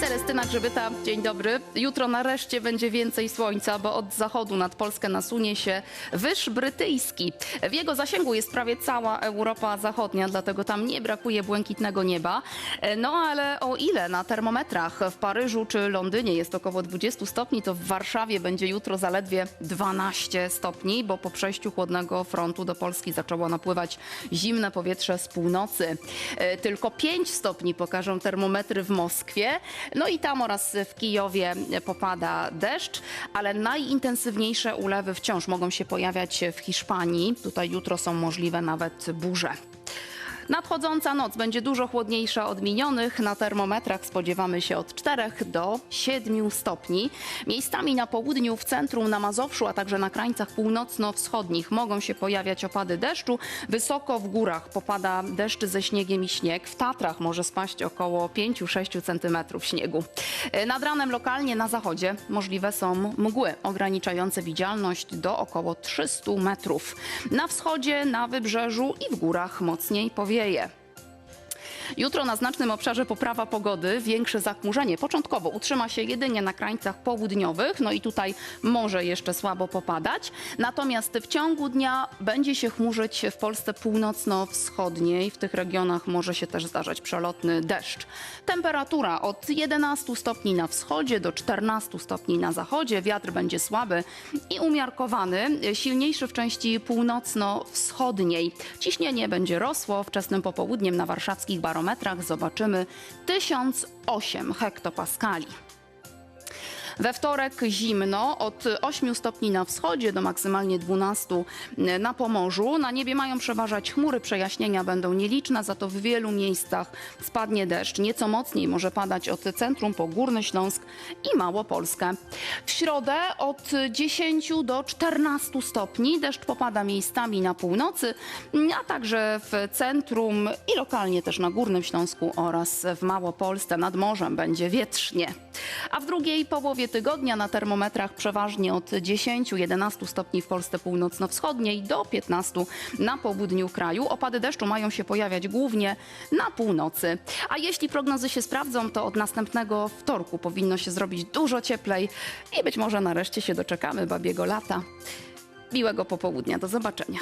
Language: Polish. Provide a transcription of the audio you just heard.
Celestyna Grzybyta, dzień dobry. Jutro nareszcie będzie więcej słońca, bo od zachodu nad Polskę nasunie się wyż brytyjski. W jego zasięgu jest prawie cała Europa Zachodnia, dlatego tam nie brakuje błękitnego nieba. No ale o ile na termometrach w Paryżu czy Londynie jest około 20 stopni, to w Warszawie będzie jutro zaledwie 12 stopni, bo po przejściu chłodnego frontu do Polski zaczęło napływać zimne powietrze z północy. E, Tylko 5 stopni pokażą termometry w Moskwie. No i tam oraz w Kijowie popada deszcz, ale najintensywniejsze ulewy wciąż mogą się pojawiać w Hiszpanii. Tutaj jutro są możliwe nawet burze. Nadchodząca noc będzie dużo chłodniejsza od minionych. Na termometrach spodziewamy się od 4 do 7 stopni. Miejscami na południu, w centrum, na Mazowszu, a także na krańcach północno-wschodnich mogą się pojawiać opady deszczu. Wysoko w górach popada deszcz ze śniegiem i śnieg. W Tatrach może spaść około 5-6 cm śniegu. Nad ranem lokalnie na zachodzie możliwe są mgły ograniczające widzialność do około 300 metrów. Na wschodzie, na wybrzeżu i w górach mocniej Yeah, yeah. Jutro na znacznym obszarze poprawa pogody, większe zachmurzenie. Początkowo utrzyma się jedynie na krańcach południowych, no i tutaj może jeszcze słabo popadać. Natomiast w ciągu dnia będzie się chmurzyć w Polsce północno-wschodniej. W tych regionach może się też zdarzać przelotny deszcz. Temperatura od 11 stopni na wschodzie do 14 stopni na zachodzie. Wiatr będzie słaby i umiarkowany, silniejszy w części północno-wschodniej. Ciśnienie będzie rosło. Wczesnym popołudniem na warszawskich barometrach zobaczymy 1008 hektopaskali. We wtorek zimno, od 8 stopni na wschodzie do maksymalnie 12 na Pomorzu. Na niebie mają przeważać chmury, przejaśnienia będą nieliczne, za to w wielu miejscach spadnie deszcz. Nieco mocniej może padać od centrum po Górny Śląsk i Małopolskę. W środę od 10 do 14 stopni deszcz popada miejscami na północy, a także w centrum i lokalnie też na Górnym Śląsku oraz w Małopolsce. Nad morzem będzie wietrznie. A w drugiej połowie tygodnia na termometrach przeważnie od 10-11 stopni w Polsce północno-wschodniej do 15 na południu kraju. Opady deszczu mają się pojawiać głównie na północy. A jeśli prognozy się sprawdzą, to od następnego wtorku powinno się zrobić dużo cieplej i być może nareszcie się doczekamy babiego lata. Miłego popołudnia, do zobaczenia.